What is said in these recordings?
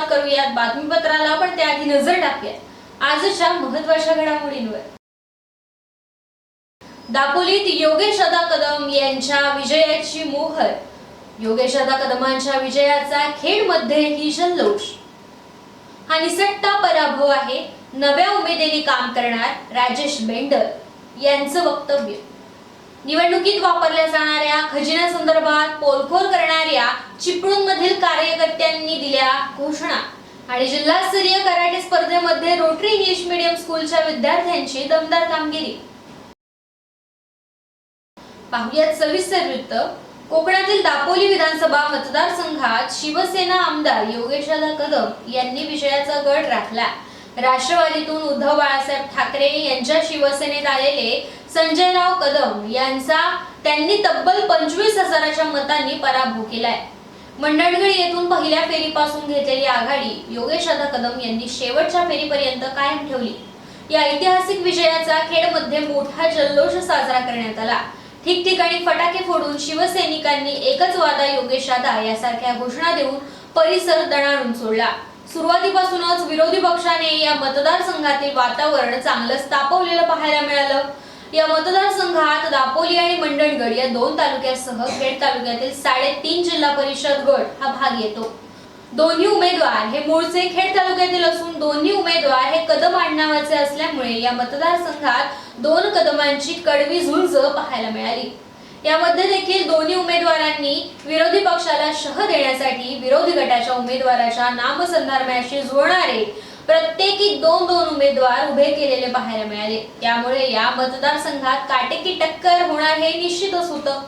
करूयात बातमीपत्राला पण त्याआधी नजर टाकूयात. आजच्या महत्त्वाच्या घडामोडींवर. दापोलीत योगेश अदा कदम यांच्या विजयाची मोहर. योगेश अदा कदमांच्या विजयाचा खेडमध्येही जल्लोष. हा निसटता पराभव आहे. नव्या उमेदीने काम करणार राजेश बेंडर यांचं वक्तव्य. निवडणुकीत वापरल्या जाणार खजिन्यासंदर्भात पोलखोल करणाऱ्या चिपळूणमधील कार्यकर्त्यांनी दिल्या घोषणा. आणि जिल्हास्तरीय कराटे स्पर्धेमध्ये रोटरी इंग्लिश मीडियम स्कूलच्या विद्यार्थ्यांची दमदार कामगिरी. पाहुयात सविस्तर वृत्त. कोकणातील दापोली विधानसभा मतदारसंघात शिवसेना आमदार योगेशदा कदम यांनी विषयाचा गड राखला. राष्ट्रवादीतून उद्धव बाळासाहेब ठाकरे यांच्या शिवसेनेत आलेले संजयराव कदम यांचा त्यांनी तब्बल पंचवीस हजाराच्या मतांनी पराभव केलाय. मंडणगड येथून पहिल्या फेरीपासून घेतलेली आघाडी योगेश योगेशदा कदम यांनी शेवटच्या फेरीपर्यंत कायम ठेवली. या ऐतिहासिक विजयाचा खेडमध्ये मोठा जल्लोष साजरा करण्यात आला. ठिकठिकाणी फटाके फोडून शिवसैनिकांनी एकच वादा योगेश यादव यासारख्या घोषणा देऊन परिसर दणाणून सोडला. सुरुवातीपासूनच विरोधी पक्षाने या मतदारसंघातील वातावरण चांगलंच तापवलेलं पाहायला मिळालं. या मतदारसंघात दापोली आणि मंडणगड या दोन तालुक्यासह खेड तालुक्यातील साडेतीन जिल्हा परिषद गट हा भाग येतो. दोन्ही उमेदवार हे मूळचे खेड तालुक्यातील असून दोन्ही उमेदवार हे कदम आडनावाचे असल्यामुळे या मतदारसंघात दोन कदमांची कडवी झुंज पाहायला मिळाली. यामध्ये देखील दोन्ही उमेदवारांनी विरोधी पक्षाला शह देण्यासाठी विरोधी गटाच्या उमेदवाराच्या नामसंदर्भाशी जुळणारे प्रत्येकी दोन दोन उमेदवार उभे केलेले पाहायला मिळाले. त्यामुळे या मतदारसंघात काटेकी टक्कर होणार हे निश्चितच होतं.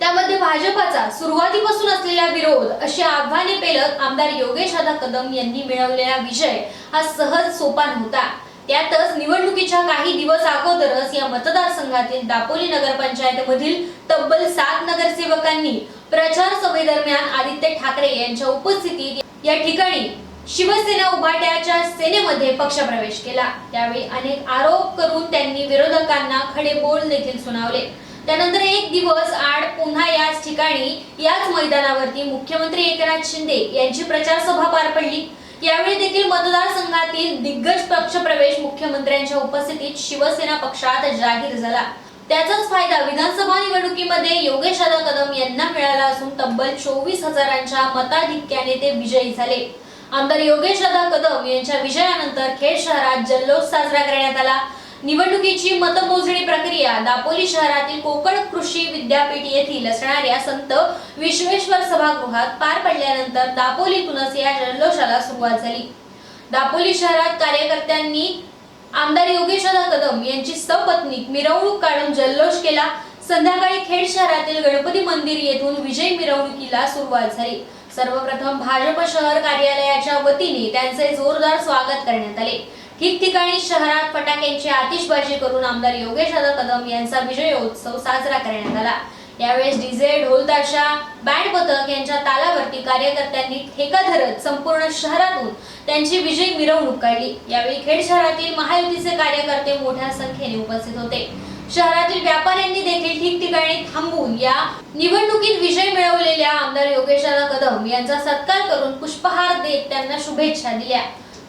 त्यामध्ये भाजपाचा सुरुवातीपासून असलेला विरोध अशी आव्हाने पेलत आमदार योगेश आदा कदम यांनी मिळवलेला विजय हा सहज सोपा नव्हता. त्यातच निवडणुकीच्या काही दिवस अगोदरच या मतदारसंघातील दापोली नगरपंचायतमधील तब्बल सात नगरसेवकांनी प्रचार सभेदरम्यान आदित्य ठाकरे यांच्या उपस्थितीत या ठिकाणी शिवसेना उभाट्याच्या सेनेमध्ये पक्षप्रवेश केला. त्यावेळी अनेक आरोप करून त्यांनी विरोधकांना खडे बोल देखील सुनावले. त्यानंतर एक दिवस आड पुन्हा याच ठिकाणी याच मैदानावरती मुख्यमंत्री एकनाथ शिंदे यांची प्रचार सभा पार पडली. यावेळी देखील मतदारसंघातील दिग्गज पक्षप्रवेश मुख्यमंत्र्यांच्या उपस्थितीत शिवसेना पक्षात जाहीर झाला. त्याचाच फायदा विधानसभा निवडणुकीमध्ये योगेश कदम यांना मिळाला असून तब्बल चोवीस हजारांच्या मताधिक्याने ते विजयी झाले. आमदार योगेश दादा कदम यांच्या विजयानंतर खेड शहरात जल्लोष साजरा करण्यात आला. निवडणुकीची मतमोजणी प्रक्रिया दापोली शहरातील कोकण कृषी विद्यापीठ येथील असणाऱ्या संत विश्वेश्वर सभागृहात पार पडल्यानंतर दापोलीतूनच या जल्लोषाला सुरुवात झाली. दापोली शहरात कार्यकर्त्यांनी आमदार योगेशदा कदम यांची सपत्नीक मिरवणूक काढून जल्लोष केला. संध्याकाळी खेड शहरातील गणपती मंदिर येथून विजय मिरवणुकीला सुरुवात झाली. सर्वप्रथम भाजप शहर कार्यालयाच्या वतीने त्यांचे जोरदार स्वागत करण्यात आले. ठिकठिकाणी शहरात फटाक्यांची आतिषबाजी करून आमदार योगेश कदम यांचा विजयोत्सव साजरा करण्यात आला. यावेळेस डीजे ढोलताशा बँड पथक यांच्या तालावरती कार्यकर्त्यांनी ठेका धरत संपूर्ण शहरातून त्यांची विजय मिरवणूक काढली. यावेळी खेड शहरातील महायुतीचे कार्यकर्ते मोठ्या संख्येने उपस्थित होते. शहरातील व्यापाऱ्यांनी देखील ठिकठिकाणी थांबून या निवडणुकीत विजय मिळवलेल्या आमदार योगेशदादा कदम यांचा सत्कार करून पुष्पहार देत त्यांना शुभेच्छा दिल्या.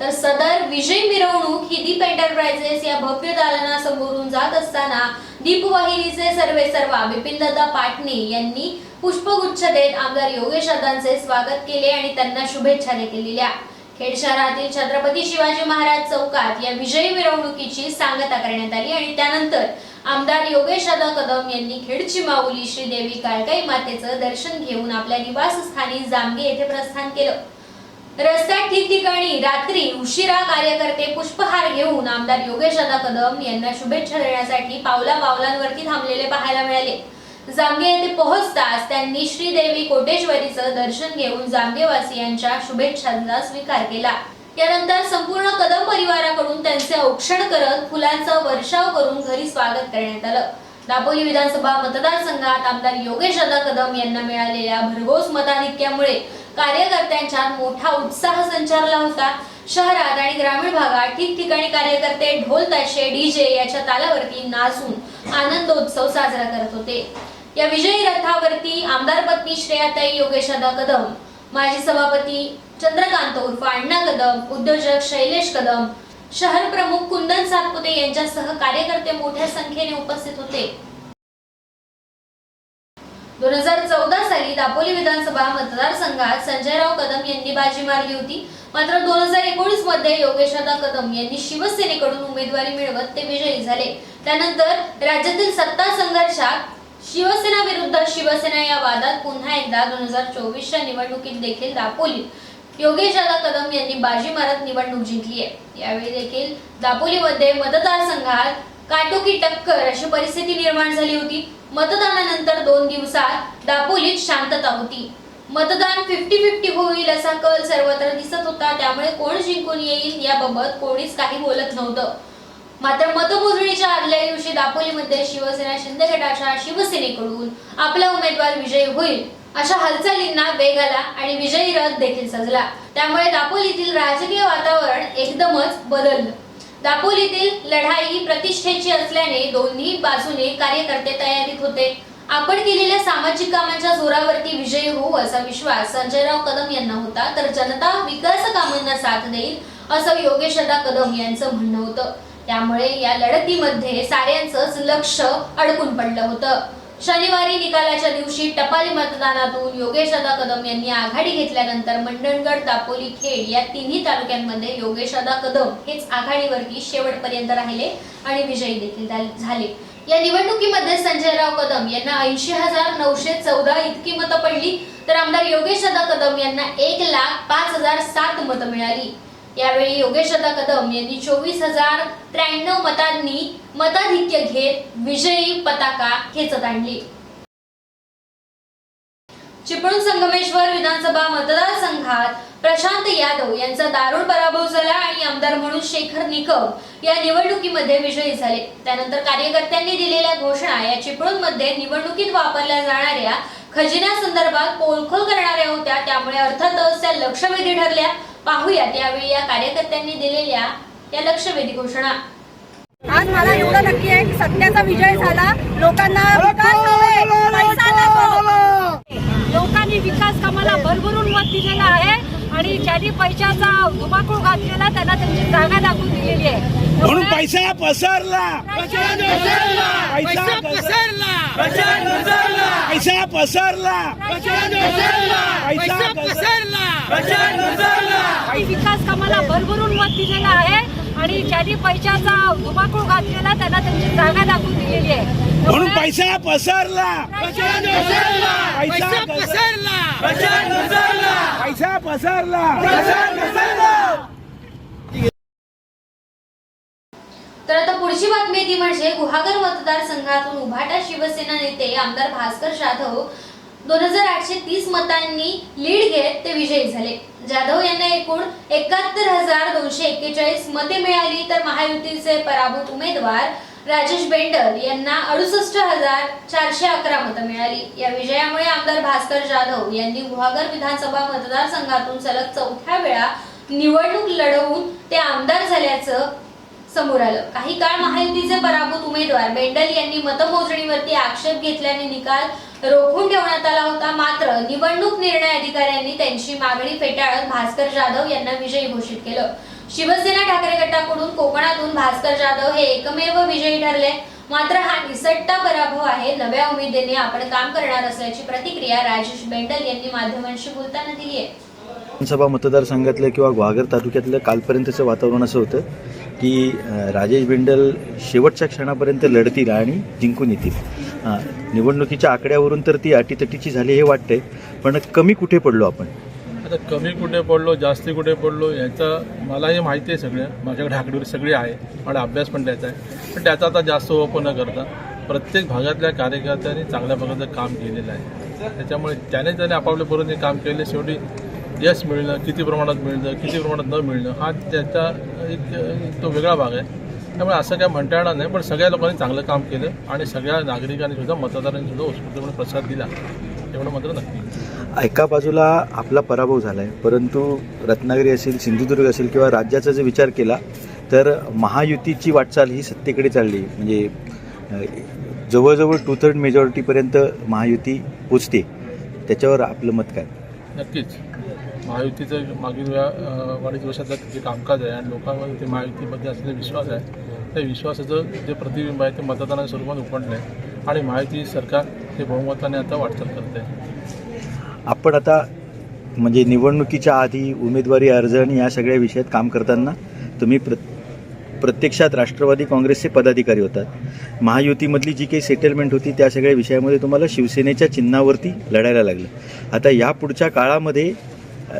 तर सदर विजय मिरवणूक ही दीप एंटरप्राइजेस या भव्य दालनासमोरून जात असताना दीपवाहिनीचे सर्वे सर्वा बिपिनदादा पाटणे यांनी पुष्पगुच्छ देत आमदार योगेश दादांचे स्वागत केले आणि त्यांना शुभेच्छा देखील दिल्या. खेड शहरातील छत्रपती शिवाजी महाराज चौकात या विजयी मिरवणुकीची सांगता करण्यात आली आणि त्यानंतर आमदार योगेश दादा कदम यांनी खेडची माऊली श्रीदेवी काळकाई मातेचं दर्शन घेऊन आपल्या निवासस्थानी जांभी येथे प्रस्थान केलं. रस्त्यात ठिकठिकाणी रात्री उशिरा कार्यकर्ते पुष्पहार घेऊन आमदार योगेश दादा कदम यांना शुभेच्छा देण्यासाठी पावला पावलांवरती थांबलेले पाहायला मिळाले. जामगे येथे पोहोचताच त्यांनी श्रीदेवी कोटेश्वरीचं दर्शन घेऊन जामगेवासियांच्या शुभेच्छांचा स्वीकार केला. यानंतर संपूर्ण कदम परिवाराकडून त्यांचे औक्षण करत फुलांचा वर्षाव करून घरी स्वागत करण्यात आलं. दापोली विधानसभा मतदारसंघात आमदार योगेश दादा कदम यांना मिळालेल्या भरघोस मताधिक्यामुळे कार्यकर्त्यांच्यात मोठा उत्साह संचारला होता. शहरात आणि ग्रामीण भागात ठिकठिकाणी कार्यकर्ते ढोल ताशे डीजे याच्या तालावरती नाचून आनंदोत्सव साजरा करत होते. या विजयी रथावरती आमदार पत्नी श्रेयाताई योगेशदा कदम माजी सभापती चंद्रकांत उर्फ अण्णा कदम उद्योजक शैलेश कदम शहर प्रमुख कुंदन सातपुते यांच्यासह कार्यकर्ते मोठ्या संख्येने उपस्थित होते. दोन हजार चौदा साली दापोली विधानसभा मतदारसंघात संजयराव कदम यांनी बाजी मारली होती. मात्र दोन हजार एकोणीसमध्ये योगेशदा कदम यांनी शिवसेनेकडून उमेदवारी मिळवत ते विजयी झाले. त्यानंतर राज्यातील सत्ता संघर्षात शिवसेना विरुद्ध शिवसेना या वादात पुन्हा एकदा दोन हजार चोवीसच्या निवडणुकीत देखील दापोली योगेश योगेशदा कदम यांनी बाजी मारत निवडणूक जिंकली आहे यावेळी देखील दापोलीमध्ये मतदारसंघात काटोकी टक्कर अशी परिस्थिती निर्माण झाली होती. मतदानानंतर दोन दिवसात दापोलीत शांतता होती. मतदान फिफ्टी फिफ्टी होईल असा कल सर्वत्र दिसत होता. त्यामुळे कोण जिंकून येईल याबाबत कोणीच काही बोलत नव्हतं. मात्र मतमोजणीच्या आदल्या दिवशी दापोलीमध्ये शिवसेना शिंदे गटाच्या शिवसेनेकडून आपला उमेदवार विजयी होईल. अशा हालचालींना वेग आला आणि विजयी रथ देखील सजला. त्यामुळे दापोलीतील राजकीय वातावरण एकदमच बदललं. दापोलीतील लढाई ही प्रतिष्ठेची असल्याने दोन्ही बाजूने कार्यकर्ते तयारीत होते. आपण केलेल्या सामाजिक कामांच्या जोरावरती विजयी होऊ असा विश्वास संजयराव कदम यांना होता. तर जनता विकास कामांना साथ देईल असं योगेशदा कदम यांचं म्हणणं होतं. त्यामुळे या लढतीमध्ये साऱ्यांचंच लक्ष अडकून पडलं होतं. शनिवारी निकालाच्या दिवशी टपाली मतदानातून योगेश दादा कदम यांनी आघाडी घेतल्यानंतर मंडणगड दापोली खेड या तिन्ही तालुक्यांमध्ये योगेश दादा कदम हेच आघाडीवरती शेवटपर्यंत राहिले आणि विजयी देखील झाले. या निवडणुकीमध्ये संजयराव कदम यांना ऐंशी हजार नऊशे चौदा इतकी मतं पडली तर आमदार योगेश दादा कदम यांना एक लाख पाच हजार सात मतं मिळाली. यावेळी योगेशदा कदम यांनी चोवीस हजार त्र्याण्णव मतांनी मताधिक्य घेत विजयी पताका खेचत आणली. चिपळूण संगमेश्वर विधानसभा मतदारसंघात प्रशांत यादव यांचा दारुण पराभव झाला आणि आमदार म्हणून शेखर निकम या निवडणुकीमध्ये विजयी झाले. त्यानंतर कार्यकर्त्यांनी दिलेल्या घोषणा या चिपळूणमध्ये निवडणुकीत वापरल्या जाणाऱ्या खजिन्यासंदर्भात पोलखोल करणाऱ्या होत्या त्यामुळे अर्थातच त्या लक्षवेधी ठरल्या. पाहूयात यावेळी या कार्यकर्त्यांनी दिलेल्या या लक्षवेधी घोषणा. आज मला एवढं नक्की आहे की सत्याचा विजय झाला. लोकांना. लोकांनी विकास कामाला भरभरून मत दिलेलं आहे आणि ज्यांनी पैशाचा धुमाकूळ घातलेला त्यांना त्यांची जागा दाखवून दिलेली आहे. पैसा पसरला पैसा पसरला पैसा पसरला पैसा पसरला विकास कामाला भरभरून मत दिलेलं आहे आणि ज्यांनी पैशाचा धुमाकूळ घातलेला त्यांना त्यांची जागा दाखवून दिलेली आहे म्हणून पैसा पसरला पैसा पसरला पैसा पसरला तर आता पुढची बातमी ती म्हणजे गुहागर मतदारसंघातून उभाटा शिवसेना नेते आमदार भास्कर जाधव दोन हजार आठशे तीस मतांनी लीड घेत ते विजयी झाले. जाधव यांना एकूण एकाहत्तर हजार दोनशे एक्केचाळीस मते मिळाली तर महायुतीचे पराभूत उमेदवार राजेश बेंडर यांना अडुसष्ट हजार चारशे अकरा मतं मिळाली. या विजयामुळे आमदार भास्कर जाधव यांनी गुहागर विधानसभा मतदारसंघातून सलग चौथ्या वेळा निवडणूक लढवून ते आमदार झाल्याचं समोर आलं. काही काळ महायुतीचे पराभूत उमेदवार बेंडल यांनी मतमोजणीवरती आक्षेप घेतल्याने निकाल रोखून ठेवण्यात आला होता. मात्र निवडणूक निर्णय अधिकाऱ्यांनी त्यांची मागणी फेटाळत भास्कर जाधव यांना विजयी घोषित केलं. शिवसेना ठाकरे गटाकडून कोकणातून भास्कर जाधव हे एकमेव विजयी ठरले. मात्र हा निसट्टा पराभव आहे. नव्या उमेदीने आपण काम करणार असल्याची प्रतिक्रिया राजेश बेंडल यांनी माध्यमांशी बोलताना दिली आहे विधानसभा मतदारसंघातलं किंवा ग्वागर तालुक्यातलं कालपर्यंतचं वातावरण असं होतं. की राजेश बिंडल शेवटच्या क्षणापर्यंत लढतील आणि जिंकून येतील. निवडणुकीच्या आकड्यावरून तर ती अटीतटीची झाली हे वाटते पण कमी कुठे पडलो आपण? आता कमी कुठे पडलो जास्ती कुठे पडलो याचं मलाही माहिती आहे सगळं. माझ्याकडे आकडेवारी सगळी आहे मला अभ्यास पण त्याचा आहे. पण त्याचा आता जास्त ओपन न करता प्रत्येक भागातल्या कार्यकर्त्यांनी चांगल्या प्रकारचं काम केलेलं आहे. त्याच्यामुळे त्याने त्याने आपापल्या बरोबर काम केले शेवटी यश मिळणं किती प्रमाणात मिळणं किती प्रमाणात न मिळणं हा त्याचा एक तो वेगळा भाग आहे. त्यामुळे असं काय म्हणता येणार नाही पण सगळ्या लोकांनी चांगलं काम केलं आणि सगळ्या नागरिकांनी सुद्धा मतदारांनी सुद्धा उत्स्फूर्तपणे प्रसाद दिला. एवढं मात्र नक्की. एका बाजूला आपला पराभव झाला आहे परंतु रत्नागिरी असेल सिंधुदुर्ग असेल किंवा राज्याचा जर विचार केला तर महायुतीची वाटचाल ही सत्तेकडे चालली. म्हणजे जवळजवळ टू थर्ड मेजॉरिटीपर्यंत महायुती पोचते. त्याच्यावर आपलं मत काय? नक्कीच. महायुतीचं मागील वेळा अडीच वर्षाचं जे कामकाज आहे आणि लोकांमध्ये ते महायुतीमध्ये असलेला विश्वास आहे त्या विश्वासाचं जे प्रतिबिंब आहे ते मतदानाच्या स्वरूपात उपटलं आहे आणि महायुती सरकार हे बहुमताने आता वाटचाल करते आहे आपण आता म्हणजे निवडणुकीच्या आधी उमेदवारी अर्ज आणि या सगळ्या विषयात काम करताना तुम्ही प्र प्रत्यक्षात राष्ट्रवादी काँग्रेसचे पदाधिकारी होतात. महायुतीमधली जी काही सेटलमेंट होती त्या सगळ्या विषयामध्ये तुम्हाला शिवसेनेच्या चिन्हावरती लढायला लागलं. आता या पुढच्या काळामध्ये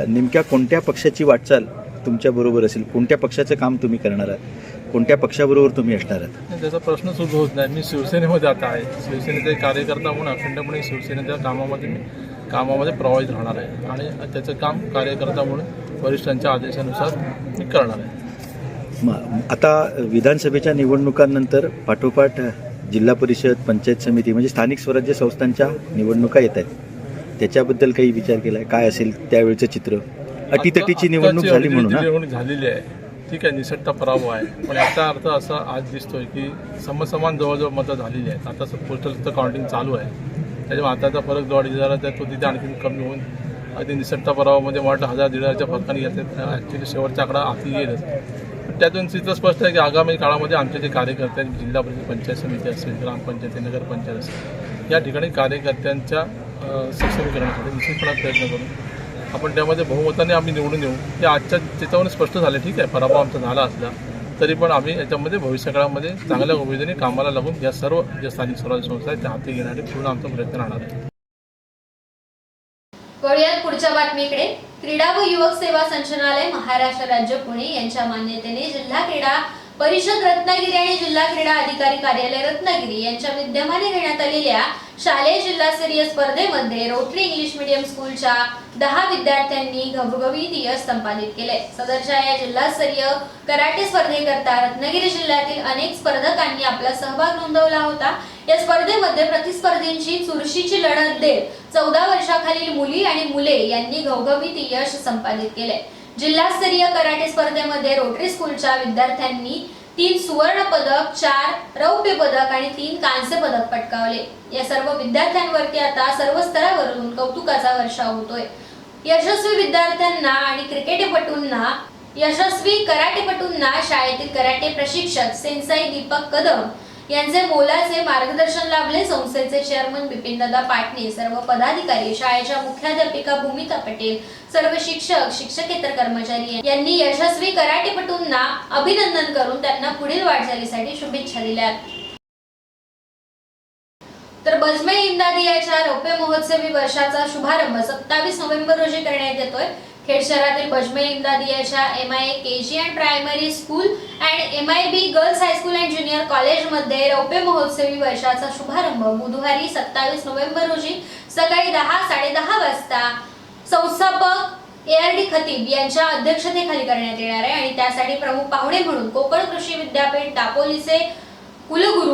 नेमक्या कोणत्या पक्षाची वाटचाल तुमच्याबरोबर असेल? कोणत्या पक्षाचं काम तुम्ही करणार आहात? कोणत्या पक्षाबरोबर तुम्ही असणार आहात? त्याचा प्रश्नच उद्भवत नाही. मी शिवसेनेमध्ये आता आहे. शिवसेनेचा कार्यकर्ता म्हणून अखंडपणे शिवसेनेच्या कामामध्ये मी कामामध्ये प्रभावित राहणार आहे. आणि त्याचं काम कार्यकर्ता म्हणून वरिष्ठांच्या आदेशानुसार मी करणार आहे. आता विधानसभेच्या निवडणुकांनंतर पाठोपाठ जिल्हा परिषद पंचायत समिती म्हणजे स्थानिक स्वराज्य संस्थांच्या निवडणुका येत आहेत. त्याच्याबद्दल काही विचार केलाय? काय असेल त्यावेळचं चित्र? अटीतटीची निवडणूक झाली म्हणून? निवडणूक झालेली आहे. ठीक आहे निसटता पराभव आहे. पण याचा अर्थ असा आज दिसतोय की समसमान जवळजवळ मतं झालेली आहेत. आता पोस्टलचं काउंटिंग चालू आहे. त्याच्यामुळे आताचा फरक जो अडीच हजाराचा आहे तो तिथे आणखी कमी होऊन अगदी निसटता पराभवामध्ये मला वाटतं हजार दीड हजारच्या फरकाने येतात ॲक्च्युली शेवटचा आकडा आधी येईलच पण त्यातून चित्र स्पष्ट आहे की आगामी काळामध्ये आमचे जे कार्यकर्ते जिल्हा परिषद पंचायत समिती असेल ग्रामपंचायती नगरपंचायत असेल या ठिकाणी कार्यकर्त्यांच्या अ, सक्षमीकरणासाठी निश्चितपणे प्रयत्न करू. आपण त्यामध्ये बहुमताने आम्ही निवडून येऊ. हे आजच्या त्याच्यावरून स्पष्ट झाले ठीक आहे. पराभव आमचा झाला असला तरी पण आम्ही याच्यामध्ये भविष्यकाळामध्ये चांगल्या उमेदीने कामाला लागून या सर्व ज्या स्थानिक स्वराज्य संस्था आहेत त्या हाती घेण्यासाठी पूर्ण आमचा प्रयत्न राहणार आहे. वळूयात पुढच्या बातमीकडे. क्रीडा व युवक सेवा संचालनालय महाराष्ट्र राज्य पुणे यांच्या मान्यतेने जिल्हा क्रीडा परिषद रत्नागिरी आणि जिल्हा क्रीडा अधिकारी कार्यालय रत्नागिरी यांच्या विद्यमाने घेण्यात आलेल्या शालेय जिल्हास्तरीय स्पर्धेमध्ये रोटरी इंग्लिश मीडियम स्कूलच्या दहा विद्यार्थ्यांनी घवघवीत यश संपादित केले. सदरच्या या जिल्हास्तरीय कराटे स्पर्धेकरता रत्नागिरी जिल्ह्यातील अनेक स्पर्धकांनी आपला सहभाग नोंदवला होता. या स्पर्धेमध्ये प्रतिस्पर्धींची चुरशीची लढत देत चौदा वर्षाखालील मुली आणि मुले यांनी घवघवीत यश संपादित केले. जिल्हास्तरीय कराटे स्पर्धेमध्ये रोटरी स्कूलच्या विद्यार्थ्यांनी तीन सुवर्ण पदक चार रौप्य पदक आणि तीन कांस्य पदक पटकावले. या सर्व विद्यार्थ्यांवरती आता सर्व स्तरावरून कौतुकाचा वर्षाव होतोय. यशस्वी विद्यार्थ्यांना आणि क्रिकेटपटूंना यशस्वी कराटेपटूंना शाळेतील कराटे प्रशिक्षक सेन्साई दीपक कदम यांचे मोलाचे मार्गदर्शन लाभले. संस्थेचे चेअरमन बिपिनदादा पाटणे सर्व पदाधिकारी शाळेच्या मुख्याध्यापिका भूमिका पटेल सर्व शिक्षक शिक्षकेतर कर्मचारी यांनी यशस्वी कराटेपटूंना अभिनंदन करून त्यांना पुढील वाटचालीसाठी शुभेच्छा दिल्या. तर बजमे इमदादियाच्या रौप्य महोत्सवी वर्षाचा शुभारंभ सत्तावीस नोव्हेंबर रोजी करण्यात येतोय. खेड शहरातील Bazme इमदादियाच्या M I A K G and primary school and M I B girls high school and junior कॉलेजमध्ये रौप्य महोत्सवी वर्षाचा शुभारंभ बुधवारी सत्तावीस नोव्हेंबर रोजी सकाळी दहा साडेदहा वाजता संस्थापक ए आर डी खतीब यांच्या अध्यक्षतेखाली करण्यात येणार आहे. आणि त्यासाठी प्रमुख पाहुणे म्हणून कोकण कृषी विद्यापीठ दापोलीचे कुलगुरू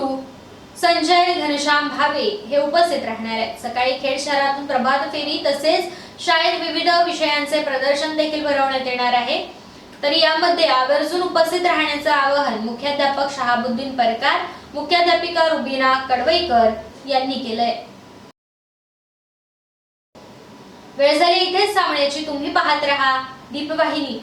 संजय घनश्याम भावे हे उपस्थित राहणार आहेत. सकाळी खेड शहरातून प्रभात फेरी तसेच शाळेत विविध विषयांचे प्रदर्शन देखील भरवण्यात येणार आहे. तरी यामध्ये आवर्जून उपस्थित राहण्याचं आवाहन मुख्याध्यापक शहाबुद्दीन परकार मुख्याध्यापिका रुबीना कडवईकर यांनी केलंय. वेळ झाली इथेच थांबण्याची तुम्ही पाहत राहा दीपवाहिनी.